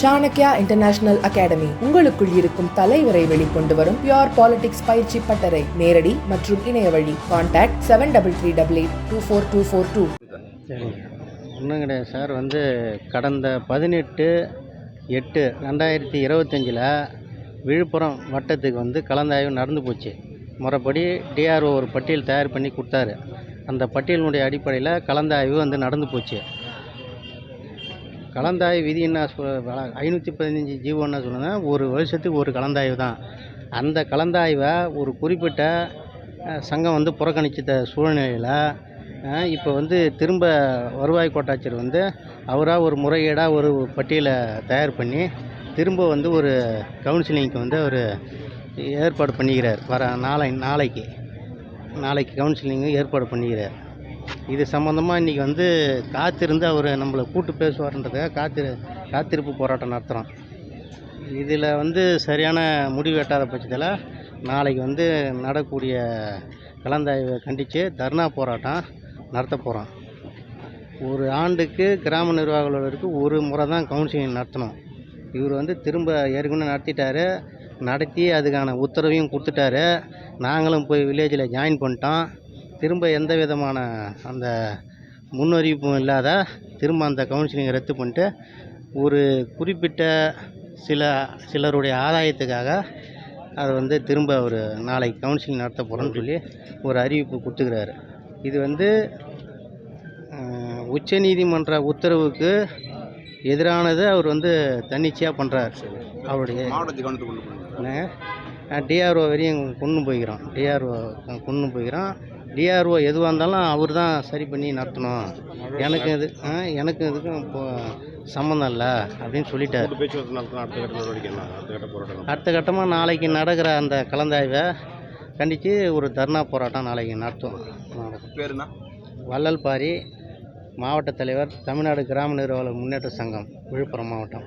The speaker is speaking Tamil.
சாணக்யா இன்டர்நேஷனல் அகாடமி உங்களுக்குள் இருக்கும் தலைவரை வெளிக்கொண்டு வரும் பியோர் பாலிடிக்ஸ் பயிற்சி பட்டறை. நேரடி மற்றும் இணைய வழி. Contact seven double three double eight two four two four two ஒன்றும் கிடையாது சார். வந்து கடந்த பதினெட்டு எட்டு ரெண்டாயிரத்தி இருபத்தஞ்சில் விழுப்புரம் வட்டத்துக்கு வந்து கலந்தாய்வு நடந்து போச்சு. முறைப்படி டிஆர்ஓ ஒரு பட்டியல் தயார் பண்ணி கொடுத்தாரு. அந்த பட்டியலினுடைய அடிப்படையில் கலந்தாய்வு வந்து நடந்து போச்சு. கலந்தாய்வு விதி என்ன ஐநூற்றி பதினஞ்சு ஜீவோ என்ன சொல்லுன்னா ஒரு வருஷத்துக்கு ஒரு கலந்தாய்வு தான். அந்த கலந்தாய்வை ஒரு குறிப்பிட்ட சங்கம் வந்து புறக்கணித்த சூழ்நிலையில் இப்போ வந்து திரும்ப வருவாய் கோட்டாட்சியர் வந்து அவராக ஒரு முறையீடாக ஒரு பட்டியலை தயார் பண்ணி திரும்ப வந்து ஒரு கவுன்சிலிங்க்கு வந்து அவர் ஏற்பாடு பண்ணிக்கிறார். வர நாளை நாளைக்கு. நாளைக்கு கவுன்சிலிங்கு ஏற்பாடு பண்ணிக்கிறார். இது சம்மந்தமாக இன்றைக்கி வந்து காத்திருந்து அவர் நம்மளை கூட்டு பேசுவார்ன்றதுக்காக காத்திரு காத்திருப்பு போராட்டம் நடத்துகிறோம் இதில் வந்து சரியான முடிவு எட்டாத பட்சத்தில் நாளைக்கு வந்து நடக்கக்கூடிய கலந்தாய்வை கண்டித்து தர்ணா போராட்டம் நடத்த போகிறோம் ஒரு ஆண்டுக்கு கிராம நிர்வாகிகளுக்கு ஒரு முறை தான் கவுன்சிலிங் நடத்தணும். இவர் வந்து திரும்ப ஏற்கனவே நடத்திட்டாரு. நடத்தி அதுக்கான உத்தரவையும் கொடுத்துட்டாரு. நாங்களும் போய் வில்லேஜில் ஜாயின் பண்ணிட்டோம். திரும்ப எந்த விதமான அந்த முன்னறிவிப்பும் இல்லாத திரும்ப அந்த கவுன்சிலிங்கை ரத்து பண்ணிட்டு ஒரு குறிப்பிட்ட சில சிலருடைய ஆதாயத்துக்காக அதை வந்து திரும்ப ஒரு நாளைக்கு கவுன்சிலிங் நடத்த போகிறோன்னு சொல்லி ஒரு அறிவிப்பு கொடுத்துக்கிறாரு. இது வந்து உச்சநீதிமன்ற உத்தரவுக்கு எதிரானது அவர் வந்து தன்னிச்சையாக பண்ணுறார் அவருடைய டிஆர்ஓ வரையும் கொண்டு போய்க்கிறோம் டிஆர்ஓ கொண்டு போய்க்கிறோம் டிஆர்ஓ எதுவாக இருந்தாலும் அவர் தான் சரி பண்ணி நடத்தணும். எனக்கு இது ஆ, எனக்கு இதுக்கும் இப்போ சம்மந்தம் இல்லை அப்படின்னு சொல்லிட்டார். அடுத்த கட்டமாக நாளைக்கு நடக்கிற அந்த கலந்தாய்வை கண்டித்து ஒரு தர்ணா போராட்டம் நாளைக்கு நடத்தும். வள்ளல் பாரி மாவட்ட தலைவர் தமிழ்நாடு கிராம நிர்வாக முன்னேற்ற சங்கம் விழுப்புரம் மாவட்டம்.